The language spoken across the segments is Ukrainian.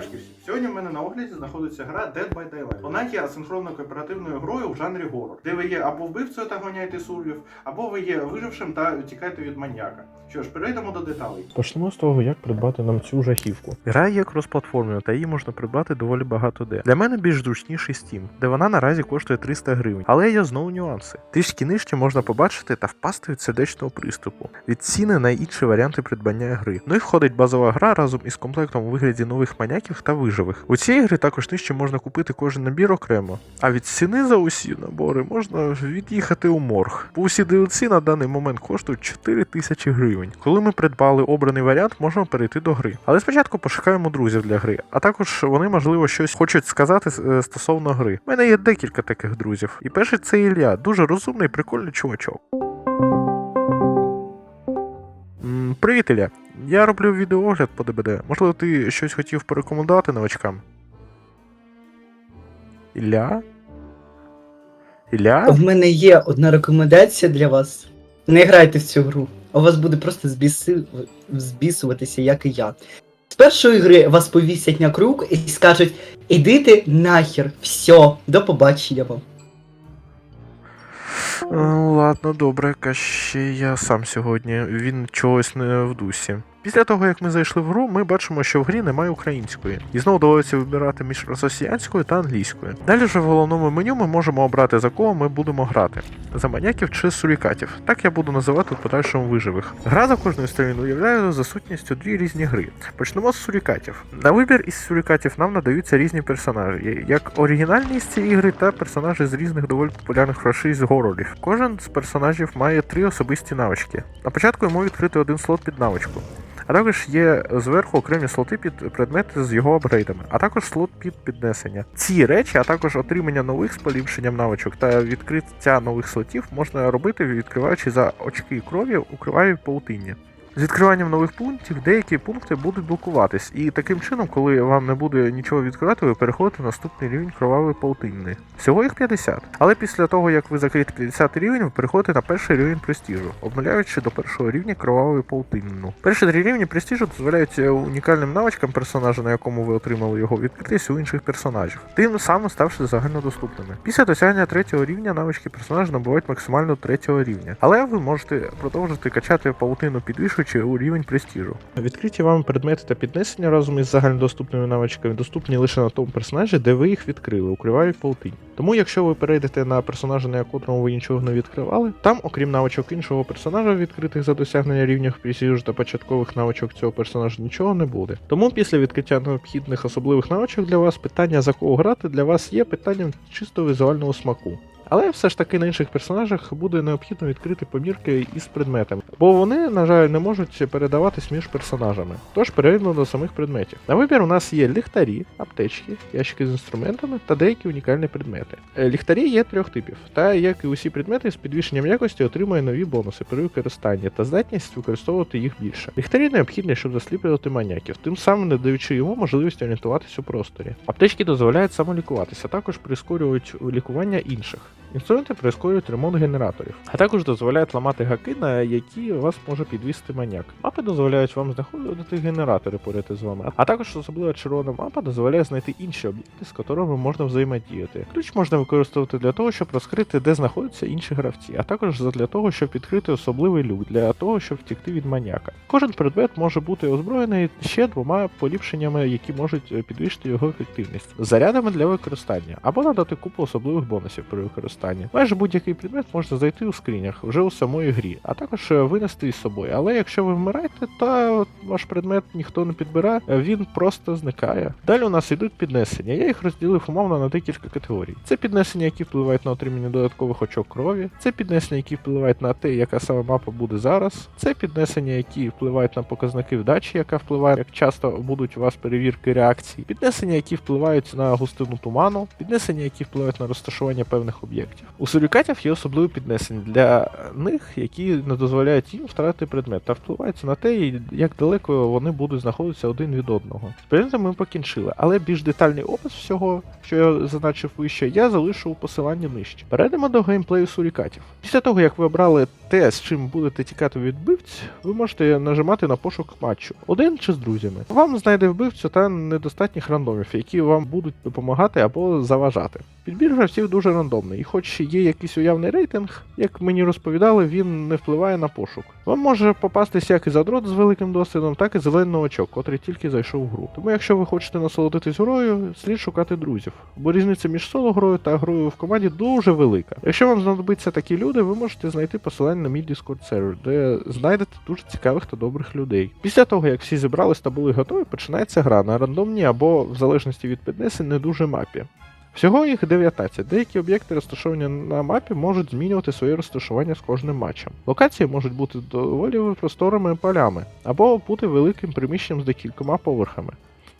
Всі! Сьогодні в мене на огляді знаходиться гра Dead by Daylight. Вона є асинхронною кооперативною грою в жанрі горор, де ви є або вбивцею та гоняєте сурвів, або ви є вижившим та тікаєте від маньяка. Що ж, перейдемо до деталей. Почнемо з того, як придбати нам цю жахівку. Гра є кросплатформою, та її можна придбати доволі багато де. Для мене більш зручніший Steam, де вона наразі коштує 300 гривень. Але є знову нюанси. Трішки нижче можна побачити та впасти від сердечного приступу. Від ціни на інші варіанти придбання гри. Ну і входить базова гра разом із комплектом у вигляді нових маньяків та виживих. У цій гри також нижче можна купити кожен набір окремо. А від ціни за усі набори можна від'їхати у морг. Бо усі DLC на даний момент коштують 4 тисячі гривень. Коли ми придбали обраний варіант, можемо перейти до гри. Але спочатку пошукаємо друзів для гри, а також вони, можливо, щось хочуть сказати е, стосовно гри. У мене є декілька таких друзів. І перший це Ілля, дуже розумний, прикольний чувачок. М, Привіт, Ілля. Я роблю відеоогляд по ДБД. Можливо, ти щось хотів порекомендувати новачкам? Ілля? Ілля? В мене є одна рекомендація для вас. Не грайте в цю гру. У вас буде просто збіси... збісуватися, як і я. З першої гри вас повісять на круг і скажуть: ідите нахер, все, до побачення вам. Е, Ладно, добре, Кащей я сам сьогодні. Він чогось не в дусі. Після того, як ми зайшли в гру, ми бачимо, що в грі немає української, і знову доводиться вибирати між росіянською та англійською. Далі вже в головному меню ми можемо обрати за кого ми будемо грати: за маньяків чи сурікатів. Так я буду називати в подальшому виживих. Гра за кожною сторіною уявляє за сутністю дві різні гри. Почнемо з сурікатів. На вибір із сурікатів нам надаються різні персонажі, як оригінальні з цієї ігри та персонажі з різних доволі популярних франшиз горорів. Кожен з персонажів має три особисті навички. На початку йому відкрити один слот під навичку. А також є зверху окремі слоти під предмети з його апгрейдами, а також слот під піднесення. Ці речі, а також отримання нових з поліпшенням навичок та відкриття нових слотів можна робити, відкриваючи за очки крові укриваю паутині. З відкриванням нових пунктів деякі пункти будуть блокуватись, і таким чином, коли вам не буде нічого відкривати, ви переходите на наступний рівень кровавої паутини. Всього їх 50. Але після того, як ви закриєте 50 рівень, ви переходите на перший рівень престижу, обнуляючи до першого рівня кровавої паутину. Перші три рівні престижу дозволяють е, унікальним навичкам персонажа, на якому ви отримали його, відкритись у інших персонажів, тим самим ставши загальнодоступними. Після досягнення третього рівня навички персонажа набувають максимально третього рівня. Але ви можете продовжити качати паутину підвищуючи у рівень престижу. Відкриті вам предмети та піднесення разом із загальнодоступними навичками доступні лише на тому персонажі, де ви їх відкрили, у кривавій паутині. Тому, якщо ви перейдете на персонажа, на якому ви нічого не відкривали, там, окрім навичок іншого персонажа, відкритих за досягнення рівнів престижу та початкових навичок цього персонажа, нічого не буде. Тому після відкриття необхідних особливих навичок для вас питання за кого грати для вас є питанням чисто візуального смаку. Але все ж таки на інших персонажах буде необхідно відкрити помірки із предметами, бо вони, на жаль, не можуть передаватись між персонажами. Тож перейдемо до самих предметів. На вибір у нас є ліхтарі, аптечки, ящики з інструментами та деякі унікальні предмети. Е, Ліхтарі є трьох типів, та як і усі предмети з підвищенням якості отримує нові бонуси при використанні та здатність використовувати їх більше. Ліхтарі необхідні, щоб засліплювати маньяків, тим самим не даючи йому можливість орієнтуватися у просторі. Аптечки дозволяють самолікуватися, також прискорюють лікування інших. Інструменти прискорюють ремонт генераторів, а також дозволяють ламати гаки, на які вас може підвісти маньяк. Мапи дозволяють вам знаходити генератори поряд із вами, а також особлива червона мапа дозволяє знайти інші об'єкти, з котрими можна взаємодіяти. Ключ можна використовувати для того, щоб розкрити, де знаходяться інші гравці, а також для того, щоб відкрити особливий люк, для того, щоб втікти від маньяка. Кожен предмет може бути озброєний ще двома поліпшеннями, які можуть е, підвищити його ефективність, зарядами для використання або надати купу особливих бонусів при використанні. Майже будь-який предмет можна знайти у скринях вже у самої грі, а також е, винести із собою. Але якщо ви вмираєте, то ваш предмет ніхто не підбирає, е, він просто зникає. Далі у нас йдуть піднесення. Я їх розділив умовно на декілька категорій. Це піднесення, які впливають на отримання додаткових очок крові, це піднесення, які впливають на те, яка саме мапа буде зараз. Це піднесення, які впливають на показники вдачі, яка впливає, як часто будуть у вас перевірки реакцій, піднесення, які впливають на густину туману, піднесення, які впливають на розташування певних об'єктів. Об'єктів. У сурікатів є особливі піднесення для них, які не дозволяють їм втратити предмет та впливаються на те, як далеко вони будуть знаходитися один від одного. З предметом ми покінчили, але більш детальний опис всього, що я зазначив вище, я залишу у посиланні нижче. Перейдемо до геймплею сурікатів. Після того, як ви обрали те, з чим будете тікати від вбивць, ви можете нажимати на пошук матчу один чи з друзями. Вам знайде вбивцю та недостатніх рандомів, які вам будуть допомагати або заважати. Підбір гравців дуже рандомний, і хоч є якийсь уявний рейтинг, як мені розповідали, він не впливає на пошук. Вам може попастись як і задрот з великим досвідом, так і зелений новачок, котрий тільки зайшов в гру. Тому якщо ви хочете насолодитись грою, слід шукати друзів, бо різниця між соло грою та грою в команді дуже велика. Якщо вам знадобиться такі люди, ви можете знайти посилання на мій Discord сервер, де знайдете дуже цікавих та добрих людей. Після того, як всі зібрались та були готові, починається гра на рандомній або, в залежності від піднесень, не дуже мапі. Всього їх 19. Деякі об'єкти розташовані на мапі можуть змінювати своє розташування з кожним матчем. Локації можуть бути доволі просторими полями або бути великим приміщенням з декількома поверхами.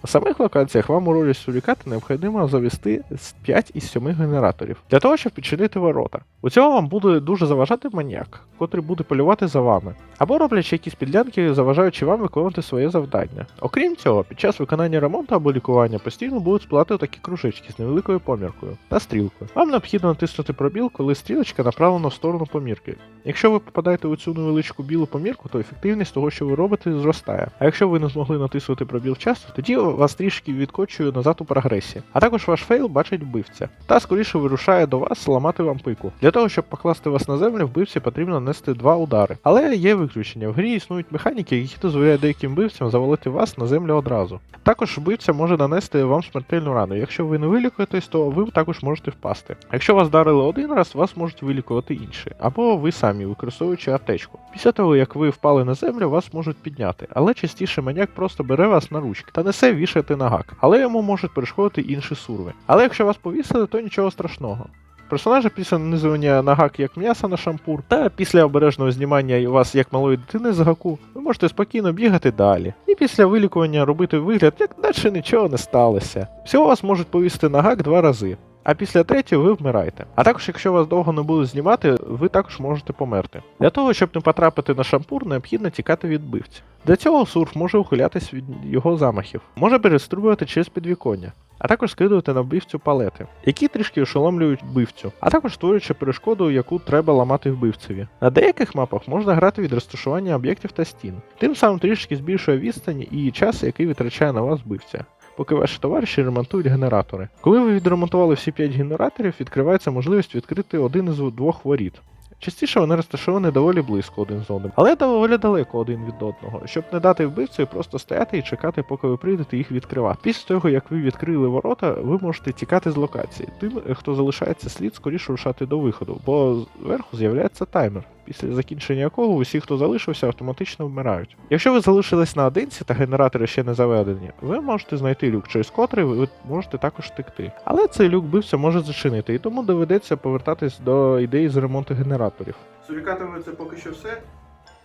На самих локаціях вам у ролі суріката необхідно завести з 5 із 7 генераторів для того, щоб підчинити ворота. У цьому вам буде дуже заважати маніяк, котрий буде полювати за вами, або роблячи якісь підлянки, заважаючи вам виконувати своє завдання. Окрім цього, під час виконання ремонту або лікування постійно будуть сплати такі кружечки з невеликою поміркою та стрілкою. Вам необхідно натиснути пробіл, коли стрілочка направлена в сторону помірки. Якщо ви попадаєте у цю невеличку білу помірку, то ефективність того, що ви робите, зростає. А якщо ви не змогли натиснути пробіл вчасно, тоді вас трішки відкочує назад у прогресі. А також ваш фейл бачить вбивця, та скоріше вирушає до вас ламати вам пику. Для того, щоб покласти вас на землю, вбивці потрібно нанести два удари. Але є виключення. В грі існують механіки, які дозволяють деяким вбивцям завалити вас на землю одразу. Також вбивця може нанести вам смертельну рану. Якщо ви не вилікуєтесь, то ви також можете впасти. Якщо вас дарили один раз, вас можуть вилікувати інші, або ви самі використовуючи аптечку. Після того, як ви впали на землю, вас можуть підняти, але частіше маняк просто бере вас на ручки та несе вішати на гак, але йому можуть перешкодити інші сурви. Але якщо вас повісили, то нічого страшного. Персонажа після нанизування на гак як м'яса на шампур, та після обережного знімання вас як малої дитини з гаку, ви можете спокійно бігати далі. І після вилікування робити вигляд, як наче нічого не сталося. Всього вас можуть повісити на гак два рази. А після третього ви вмираєте. А також, якщо вас довго не будуть знімати, ви також можете померти. Для того, щоб не потрапити на шампур, необхідно тікати від вбивця. Для цього сурф може ухилятись від його замахів, може перестрибувати через підвіконня, а також скидувати на вбивцю палети, які трішки ошеломлюють вбивцю, а також створюючи перешкоду, яку треба ламати вбивцеві. На деяких мапах можна грати від розташування об'єктів та стін, тим самим трішки збільшує відстань і час, який витрачає на вас вбивця. Поки ваші товариші ремонтують генератори. Коли ви відремонтували всі 5 генераторів, відкривається можливість відкрити один із двох воріт. Частіше вони розташовані доволі близько один з одним, але доволі далеко один від одного, щоб не дати вбивцю просто стояти і чекати, поки ви прийдете їх відкривати. Після того, як ви відкрили ворота, ви можете тікати з локації. Тим, хто залишається слід, скоріше рушати до виходу, бо зверху з'являється таймер, після закінчення якого усі, хто залишився, автоматично вмирають. Якщо ви залишились наодинці та генератори ще не заведені, ви можете знайти люк, через котрий ви можете також втекти. Але цей люк вбивця може зачинити, і тому доведеться повертатись до ідеї з ремонту генераторів. Сурікатами це поки що все,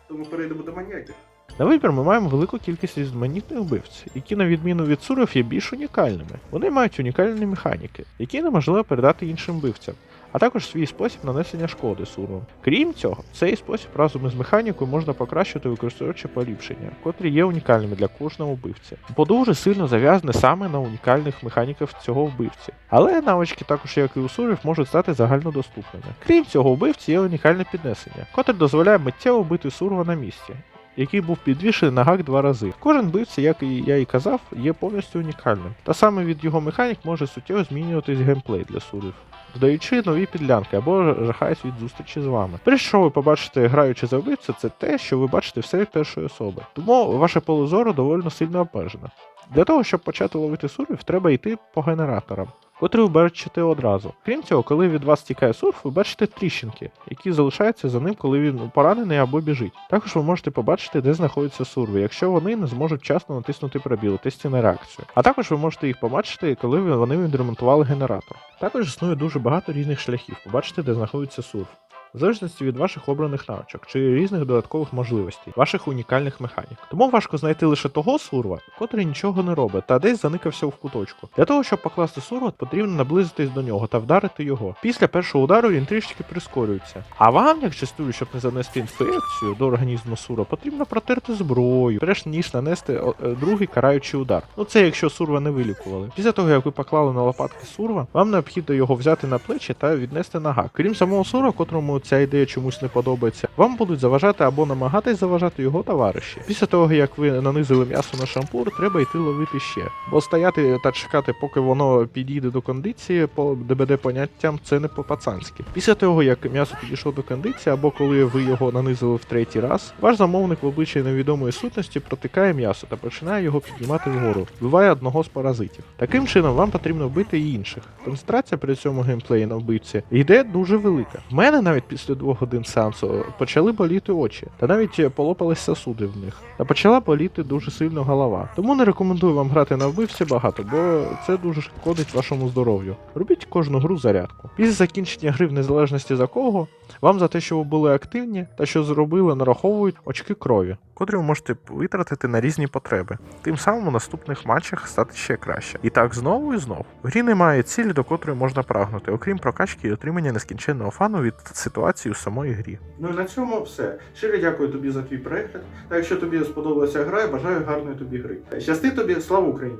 тому перейдемо до маніяків. На вибір ми маємо велику кількість різноманітних вбивць, які, на відміну від сурів, є більш унікальними. Вони мають унікальні механіки, які неможливо передати іншим вбивцям, а також свій спосіб нанесення шкоди сурвам. Крім цього, цей спосіб разом із механікою можна покращити використовуючи поліпшення, котрі є унікальними для кожного вбивця, бо дуже сильно зав'язане саме на унікальних механіках цього вбивці. Але навички, також як і у сурів, можуть стати загальнодоступними. Крім цього, у вбивці є унікальне піднесення, котре дозволяє миттєво вбити сурва на місці який був підвішений на гак два рази. Кожен бивця, як і я і казав, є повністю унікальним. Та саме від його механік може суттєво змінюватись геймплей для сурів. Додаючи нові підлянки або жахаюсь від зустрічі з вами. Перше, що ви побачите, граючи за вбивця, це те, що ви бачите все від першої особи. Тому ваше поле зору доволі сильно обмежене. Для того, щоб почати ловити сурів, треба йти по генераторам, котрі ви бачите одразу. Крім цього, коли від вас тікає сурф, ви бачите тріщинки, які залишаються за ним, коли він поранений або біжить. Також ви можете побачити, де знаходяться сурви, якщо вони не зможуть вчасно натиснути пробіл, тесті на реакцію. А також ви можете їх побачити, коли вони відремонтували генератор. Також існує дуже багато різних шляхів, побачити, де знаходиться сурф. В залежності від ваших обраних навичок чи різних додаткових можливостей, ваших унікальних механік. Тому важко знайти лише того сурва, котрий нічого не робить та десь заникався в куточку. Для того, щоб покласти сурва, потрібно наблизитись до нього та вдарити його. Після першого удару він трішки прискорюється. А вам, як частую, щоб не занести інфекцію до організму сура, потрібно протерти зброю, перш ніж нанести е, другий караючий удар. Ну це якщо сурва не вилікували. Після того, як ви поклали на лопатки сурва, вам необхідно його взяти на плечі та віднести на гак. Крім самого сура, котрому ця ідея чомусь не подобається, вам будуть заважати або намагатись заважати його товариші. Після того, як ви нанизили м'ясо на шампур, треба йти ловити ще. Бо стояти та чекати, поки воно підійде до кондиції, по ДБД поняттям це не по-пацанськи. Після того, як м'ясо підійшло до кондиції, або коли ви його нанизили в третій раз, ваш замовник в обличчі невідомої сутності протикає м'ясо та починає його піднімати вгору, вбиває одного з паразитів. Таким чином вам потрібно вбити і інших. Концентрація при цьому геймплеї на вбивці йде дуже велика. В мене навіть після двох годин сеансу почали боліти очі, та навіть полопались сосуди в них. Та почала боліти дуже сильно голова. Тому не рекомендую вам грати на вбивці багато, бо це дуже шкодить вашому здоров'ю. Робіть кожну гру зарядку. Після закінчення гри в незалежності за кого, вам за те, що ви були активні та що зробили, нараховують очки крові, котрі ви можете витратити на різні потреби. Тим самим у наступних матчах стати ще краще. І так знову і знову. В грі немає цілі, до котрої можна прагнути, окрім прокачки і отримання нескінченного фану від ситуації у самої грі. Ну і на цьому все. Щиро дякую тобі за твій перегляд. Та якщо тобі сподобалася гра, бажаю гарної тобі гри. Щасти тобі, слава Україні!